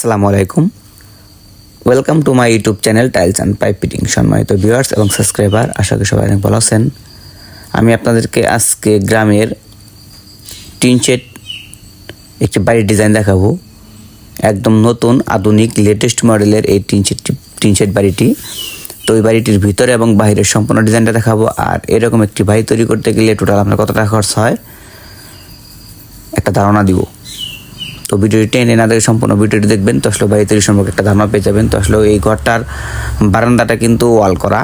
আসসালামু আলাইকুম। Welcome to my YouTube channel tiles and pipe fitting সম্মানিত ভিউয়ার্স এবং সাবস্ক্রাইবার আশা করি সবাই অনেক ভালো আছেন। আমি আপনাদেরকে আজকে গ্রামের টিন শেড একটি বাড়ির ডিজাইন দেখাবো। একদম নতুন, আধুনিক লেটেস্ট মডেলের এই টিন শেড টিন শেড বাড়িটি। তো ওই বাড়িটির ভিতরে এবং বাইরের সম্পূর্ণ ডিজাইনটা দেখাবো। আর এরকম একটি বাড়ি তৈরি করতে গেলে টোটাল আপনার কত টাকা খরচ হয়, একটা ধারণা দিব। তো ভিডিওটি টেনে না দেখে সম্পূর্ণ ভিডিওটি দেখবেন। তো আসলে তৈরি সম্পর্কে একটা ধারণা পেয়ে যাবেন। তো এই ঘরটার বারান্দাটা কিন্তু ওয়াল করা,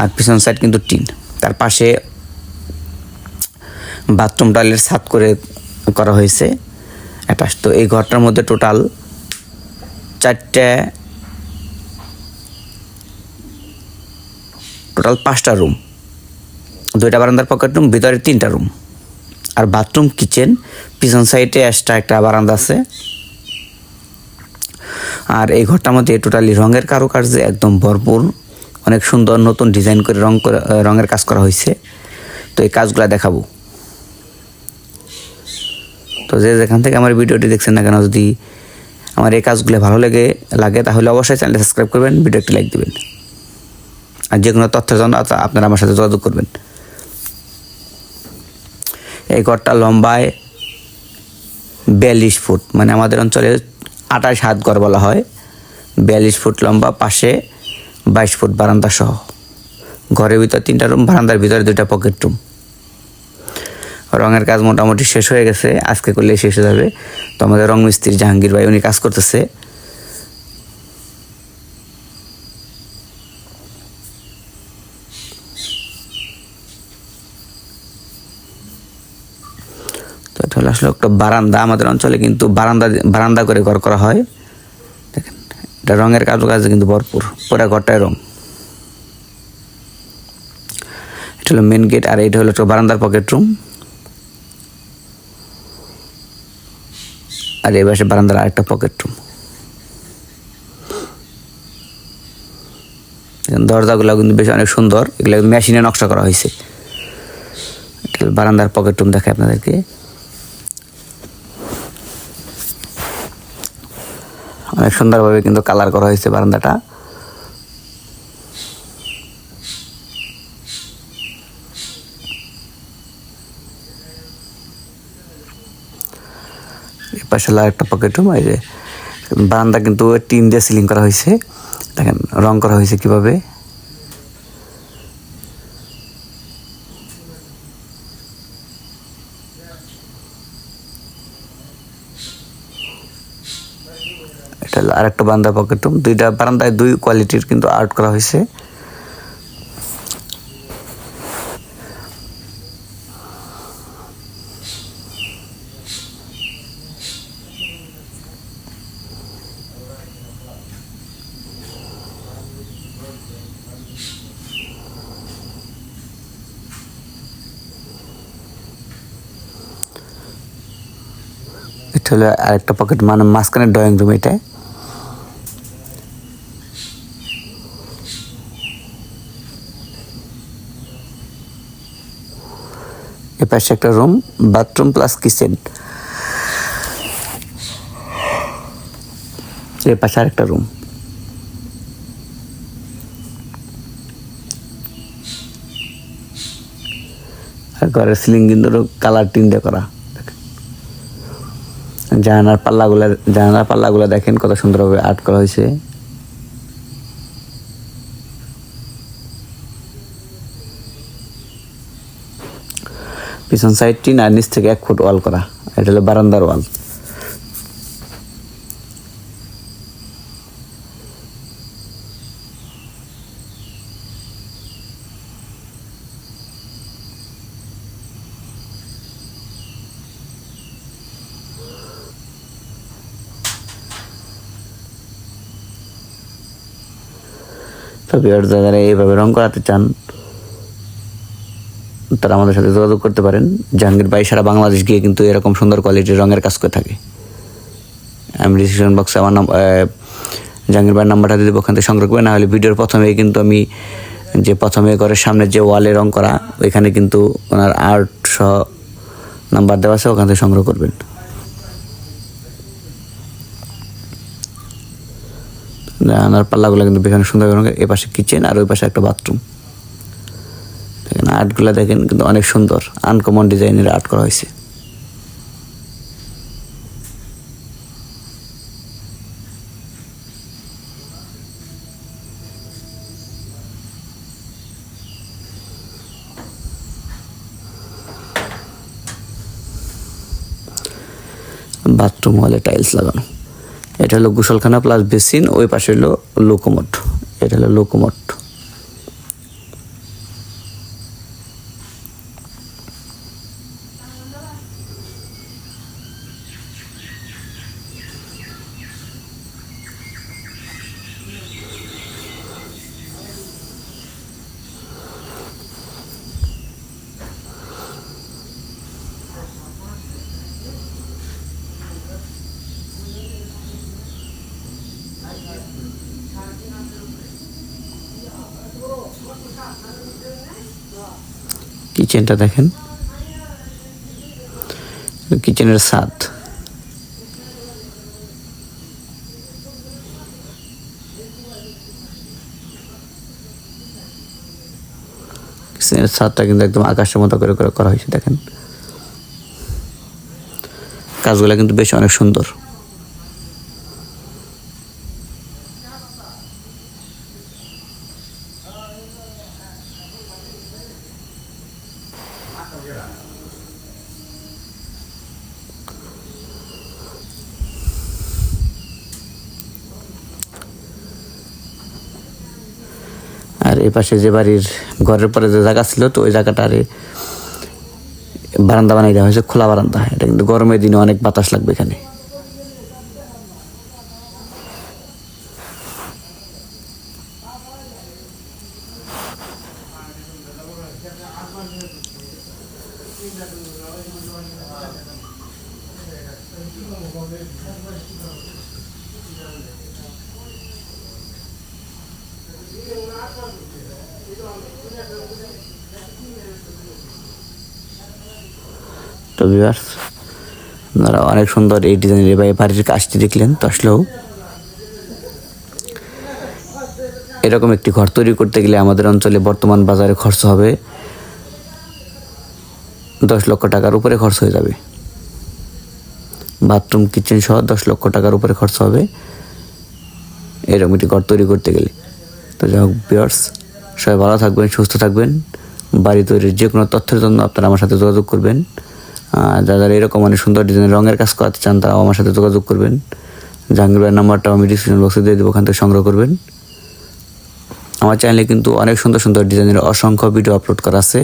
আর পিছন সাইড কিন্তু টিন। তার পাশে বাথরুম টয়লেট ছাদ করে করা হয়েছে অ্যাটাচ তো এই ঘরটার মধ্যে টোটাল চারটে টোটাল পাঁচটা রুম দুইটা বারান্দার পকেট রুম ভিতরে তিনটা রুম আর বাথরুম, কিচেন। পিছন সাইডে এক্সট্রা একটা বারান্দা আছে। আর এই ঘরটার মধ্যে টোটালি রঙের কারুকার্যে একদম ভরপুর। অনেক সুন্দর নতুন ডিজাইন করে রং রঙের কাজ করা হয়েছে। তো এই কাজগুলো দেখাবো। তো যে যেখান থেকে আমার ভিডিওটি দেখছেন না কেন, যদি আমার এই কাজগুলো ভালো লেগে, লাগে, তাহলে অবশ্যই চ্যানেল সাবস্ক্রাইব করবেন ভিডিও একটি লাইক দিবেন। আর যে কোনো তথ্যের জন্য আপনারা আমার সাথে যোগাযোগ করবেন। এই ঘরটা লম্বায় বিয়াল্লিশ ফুট মানে আমাদের অঞ্চলে আঠাশ হাত ঘর বলা হয়। বিয়াল্লিশ ফুট লম্বা, পাশে বাইশ ফুট বারান্দা সহ। ঘরের ভিতর তিনটা রুম, বারান্দার ভিতরে দুটা পকেট রুম রঙের কাজ মোটামুটি শেষ হয়ে গেছে, আজকে করলে শেষ হয়ে যাবে। তো আমাদের রং মিস্ত্রি জাহাঙ্গীর ভাই, উনি কাজ করতেছে। হলো আসলে। একটা বারান্দা আমাদের অঞ্চলে কিন্তু বারান্দা বারান্দা করে ঘর করা হয়। দেখেন, এটা রঙের কাজ কাজে কিন্তু ভরপুর। পুরা ঘরটায় রং। এটা হলো মেন গেট আর এটা হলো একটা বারান্দার পকেট রুম আর এই পাশে বারান্দার আরেকটা পকেট রুম দরজাগুলো কিন্তু বেশ অনেক সুন্দর। এগুলো মেশিনে নকশা করা হয়েছে। বারান্দার পকেট রুম দেখায় আপনাদেরকে। অনেক সুন্দরভাবে কিন্তু কালার করা হয়েছে বারান্দাটা। পাশে একটা পকেট রুম এই যে বারান্দা কিন্তু টিন দিয়ে সিলিং করা হয়েছে। দেখেন, রং করা হয়েছে কীভাবে। এটা হলো আরেকটা বান্দা পকেট রুম দুইটা বারান্দায় দুই কোয়ালিটির কিন্তু আর্ট করা হয়েছে। এটা হলো আরেকটা পকেট মানে মাঝখানে ড্রয়িং রুম এটা এ পাশে একটা রুম, বাথরুম প্লাস কিচেন। এ পাশে আরেকটা রুম। ঘরের সিলিং কিন্তু কালার টিন দিয়ে করা জানালার পাল্লাগুলো জানালার পাল্লাগুলো দেখেন কত সুন্দরভাবে আর্ট করা হয়েছে। পিছন সাইডটি না নিচ থেকে এক ফুট ওয়াল করা। এটা হলো বারান্দার ওয়াল। তো যারা এইভাবে রং করাতে চান তারা আমাদের সাথে যোগাযোগ করতে পারেন। জাহাঙ্গীর ভাই সারা বাংলাদেশ গিয়ে কিন্তু এরকম সুন্দর কোয়ালিটির রঙের কাজ করে থাকে। আমি ডিসক্রিপশন বক্সে আমার নাম জাহাঙ্গীর ভাইয়ের নাম্বারটা দিয়ে ওখান থেকে সংগ্রহ করবে নাহলে ভিডিওর প্রথমে কিন্তু আমি যে প্রথমে ঘরের সামনে যে ওয়ালে রং করা, ওইখানে কিন্তু ওনার আর্ট সহ নাম্বার দেওয়া আছে, ওখান থেকে সংগ্রহ করবেন। জানালার পাল্লাগুলো কিন্তু অনেক সুন্দর এ পাশে কিচেন আর ওই পাশে একটা বাথরুম আর্টগুলো দেখেন কিন্তু অনেক সুন্দর। আনকমন ডিজাইনের আর্ট করা হয়েছে। বাথরুম হলে টাইলস লাগানো। এটা হলো গোসলখানা প্লাস বেসিন ওই পাশে হলো লোকোমোট এটা হলো লোকোমোট কিচেনটা দেখেন। কিচেনের স্বাদ কিচেনের ছাদটা কিন্তু একদম আকাশের মতো করে করে করা হয়েছে, দেখেন। কাজগুলো কিন্তু বেশ অনেক সুন্দর। এই পাশে যে বাড়ির ঘরের পরে যে জায়গা ছিল, তো ওই জায়গাটা আরে বারান্দা বানাই দেওয়া হয়েছে, খোলা বারান্দা। এটা কিন্তু গরমের দিনে অনেক বাতাস লাগবে এখানে। তো ভিউয়ার্স আপনারা অনেক সুন্দর এই ডিজাইনের বা এই বাড়ির কাজটি দেখলেন, তো আসলেও এরকম একটি ঘর তৈরি করতে গেলে আমাদের অঞ্চলে বর্তমান বাজারে খরচ হবে দশ লক্ষ টাকার উপরে খরচ হয়ে যাবে। বাথরুম কিচেন সহ দশ লক্ষ টাকার উপরে খরচ হবে। এরকম একটি ঘর তৈরি করতে গেলে। তো যাই হোক বিয়ার্স সবাই ভালো থাকবেন, সুস্থ থাকবেন। বাড়ি তৈরির যে কোনো তথ্যের জন্য আপনারা আমার সাথে যোগাযোগ করবেন। যারা যারা এরকম অনেক সুন্দর ডিজাইনের রঙের কাজ করাতে চান, তারাও আমার সাথে যোগাযোগ করবেন। জাহাঙ্গীর ভাইয়ের নাম্বারটা আমি ডিসক্রিপশন বক্সে দিয়ে দেবো, ওখান থেকে সংগ্রহ করবেন। আমার চ্যানেলে কিন্তু অনেক সুন্দর সুন্দর ডিজাইনের অসংখ্য ভিডিও আপলোড করা আছে।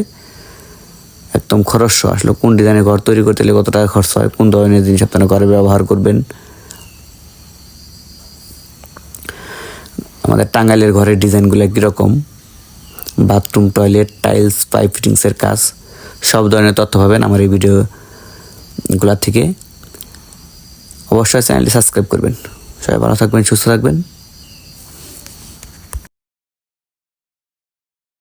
একদম খরস্য আসলে কোন ডিজাইনের ঘর তৈরি করতে গেলে কত টাকা খরচ হয়, কোন ধরনের জিনিস আপনারা ঘরে ব্যবহার করবেন। আমাদের টাঙ্গাইলের ঘরের ডিজাইনগুলো কীরকম বাথরুম, টয়লেট, টাইলস, পাইপ ফিটিংসের কাজ, সব ধরনের তথ্য পাবেন আমার এই ভিডিওগুলোর থেকে। অবশ্যই চ্যানেলটি সাবস্ক্রাইব করবেন। সবাই ভালো থাকবেন, সুস্থ থাকবেন।